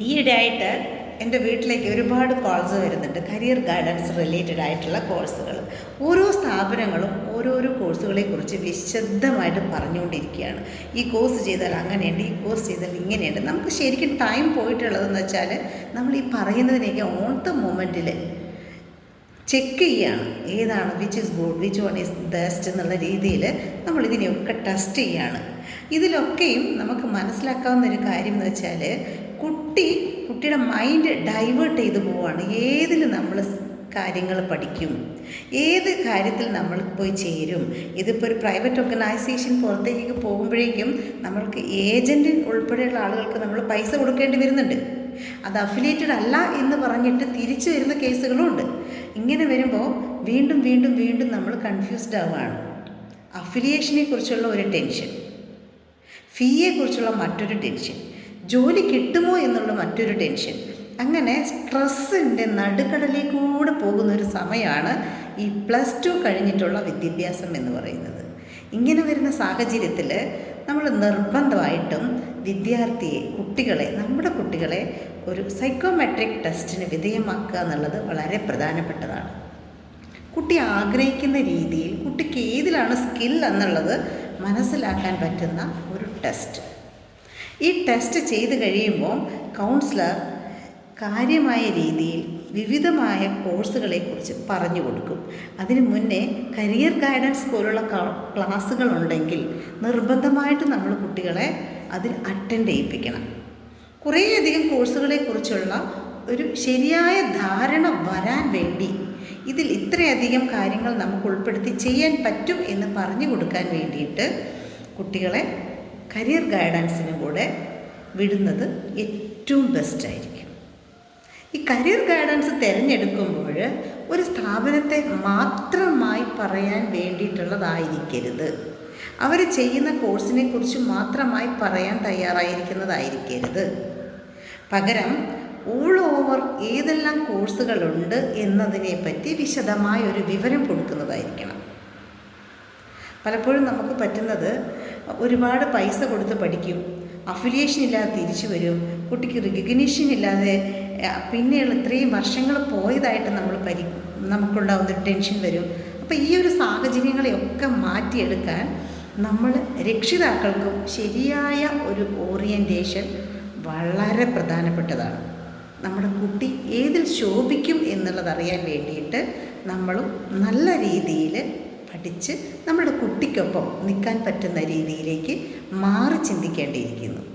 ഈയിടെയായിട്ട് എന്റെ വീട്ടിലേക്ക് ഒരുപാട് കോൾസ് വരുന്നുണ്ട്. കരിയർ ഗൈഡൻസ് റിലേറ്റഡ് ആയിട്ടുള്ള കോഴ്സുകൾ ഓരോ സ്ഥാപനങ്ങളും ഓരോരോ കോഴ്സുകളെക്കുറിച്ച് വിശദമായിട്ട് പറഞ്ഞുകൊണ്ടിരിക്കുകയാണ്. ഈ കോഴ്സ് ചെയ്താൽ അങ്ങനെയുണ്ട് ഈ കോഴ്സ് ചെയ്താൽ ഇങ്ങനെയുണ്ട്. നമുക്ക് ശരിക്കും ടൈം പോയിട്ടുള്ളതെന്ന് വെച്ചാൽ നമ്മൾ ഈ പറയുന്നതിനൊക്കെ ഓൺ ദ മൊമെന്റിൽ ചെക്ക് ചെയ്യുകയാണ്. ഏതാണ് which is good which one is best എന്നുള്ള രീതിയിൽ നമ്മൾ ഇതിനെയൊക്കെ ടെസ്റ്റ് ചെയ്യുകയാണ്. ഇതിലൊക്കെയും നമുക്ക് മനസ്സിലാക്കാവുന്ന ഒരു കാര്യം എന്ന് വെച്ചാൽ കുട്ടി കുട്ടിയുടെ മൈൻഡ് ഡൈവേർട്ട് ചെയ്തു പോവുകയാണ് ഏതിൽ നമ്മൾ കാര്യങ്ങൾ പഠിക്കും? ഏത് കാര്യത്തിൽ നമ്മൾ പോയി ചേരും? ഇതിപ്പോൾ ഒരു പ്രൈവറ്റ് ഓർഗനൈസേഷൻ പുറത്തേക്ക് പോകുമ്പോഴേക്കും നമ്മൾക്ക് ഏജന്റ് ഉൾപ്പെടെയുള്ള ആളുകൾക്ക് നമ്മൾ പൈസ കൊടുക്കേണ്ടി വരുന്നുണ്ട്. അത് അഫിലിയേറ്റഡ് അല്ല എന്ന് പറഞ്ഞിട്ട് തിരിച്ചു വരുന്ന കേസുകളും ഉണ്ട്. ഇങ്ങനെ വരുമ്പോൾ വീണ്ടും വീണ്ടും വീണ്ടും നമ്മൾ കൺഫ്യൂസ്ഡ് ആവുകയാണ്. അഫിലിയേഷനെ കുറിച്ചുള്ള ഒരു ടെൻഷൻ ഫീയെക്കുറിച്ചുള്ള മറ്റൊരു ടെൻഷൻ ജോലി കിട്ടുമോ എന്നുള്ള മറ്റൊരു ടെൻഷൻ. അങ്ങനെ സ്ട്രെസ്സിന്റെ നടുക്കടലിൽ കൂടെ പോകുന്ന ഒരു സമയമാണ് ഈ പ്ലസ് ടു കഴിഞ്ഞിട്ടുള്ള വിദ്യാഭ്യാസം എന്ന് പറയുന്നത്. ഇങ്ങനെ വരുന്ന സാഹചര്യത്തിൽ നമ്മൾ നിർബന്ധമായിട്ടും വിദ്യാർത്ഥിയെ കുട്ടികളെ നമ്മുടെ കുട്ടികളെ ഒരു സൈക്കോമെട്രിക് ടെസ്റ്റിന് വിധേയമാക്കുക എന്നുള്ളത് വളരെ പ്രധാനപ്പെട്ടതാണ്. കുട്ടി ആഗ്രഹിക്കുന്ന രീതിയിൽ കുട്ടിക്ക് ഏതിലാണ് സ്കിൽ എന്നുള്ളത് മനസ്സിലാക്കാൻ പറ്റുന്ന ഒരു ടെസ്റ്റ് ഈ ടെസ്റ്റ് ചെയ്ത് കഴിയുമ്പോൾ കൗൺസിലർ കാര്യമായ രീതിയിൽ വിവിധമായ കോഴ്സുകളെക്കുറിച്ച് പറഞ്ഞു കൊടുക്കും. അതിനു മുന്നേ കരിയർ ഗൈഡൻസ് പോലുള്ള ക്ലാസ്സുകളുണ്ടെങ്കിൽ നിർബന്ധമായിട്ട് നമ്മൾ കുട്ടികളെ അതിൽ അറ്റൻഡ് ചെയ്യിപ്പിക്കണം. കുറേയധികം കോഴ്സുകളെക്കുറിച്ചുള്ള ഒരു ശരിയായ ധാരണ വരാൻ വേണ്ടി ഇതിൽ ഇത്രയധികം കാര്യങ്ങൾ നമുക്ക് ഉൾപ്പെടുത്തി ചെയ്യാൻ പറ്റും എന്ന് പറഞ്ഞു കൊടുക്കാൻ വേണ്ടിയിട്ട് കുട്ടികളെ കരിയർ ഗൈഡൻസിനും കൂടെ വിടുന്നത് ഏറ്റവും ബെസ്റ്റ് ആയിരിക്കും. ഈ കരിയർ ഗൈഡൻസ് തിരഞ്ഞെടുക്കുമ്പോൾ ഒരു സ്ഥാപനത്തെ മാത്രമായി പറയാൻ വേണ്ടിയിട്ടുള്ളതായിരിക്കരുത്. അവർ ചെയ്യുന്ന കോഴ്സിനെ കുറിച്ച് മാത്രമായി പറയാൻ തയ്യാറായിരിക്കുന്നതായിരിക്കരുത്. പകരം ഓൾ ഓവർ ഏതെല്ലാം കോഴ്സുകളുണ്ട് എന്നതിനെപ്പറ്റി വിശദമായ ഒരു വിവരം കൊടുക്കുന്നതായിരിക്കണം. പലപ്പോഴും നമുക്ക് പറ്റുന്നത് ഒരുപാട് പൈസ കൊടുത്ത് പഠിക്കും അഫിലിയേഷൻ ഇല്ലാതെ തിരിച്ചു വരും കുട്ടിക്ക് റിക്കഗ്നീഷൻ ഇല്ലാതെ പിന്നെയുള്ള ഇത്രയും വർഷങ്ങൾ പോയതായിട്ട് നമ്മൾ പരി നമുക്കുണ്ടാവുന്ന ടെൻഷൻ വരും. അപ്പോൾ ഈ ഒരു സാഹചര്യങ്ങളെയൊക്കെ മാറ്റിയെടുക്കാൻ നമ്മൾ രക്ഷിതാക്കൾക്കും ശരിയായ ഒരു ഓറിയന്റേഷൻ വളരെ പ്രധാനപ്പെട്ടതാണ്. നമ്മുടെ കുട്ടി ഏതിൽ ശോഭിക്കും എന്നുള്ളത് അറിയാൻ വേണ്ടിയിട്ട് നമ്മളും നല്ല രീതിയിൽ പഠിച്ച് നമ്മുടെ കുട്ടിക്കൊപ്പം നിൽക്കാൻ പറ്റുന്ന രീതിയിലേക്ക് മാറി ചിന്തിക്കേണ്ടിയിരിക്കുന്നു.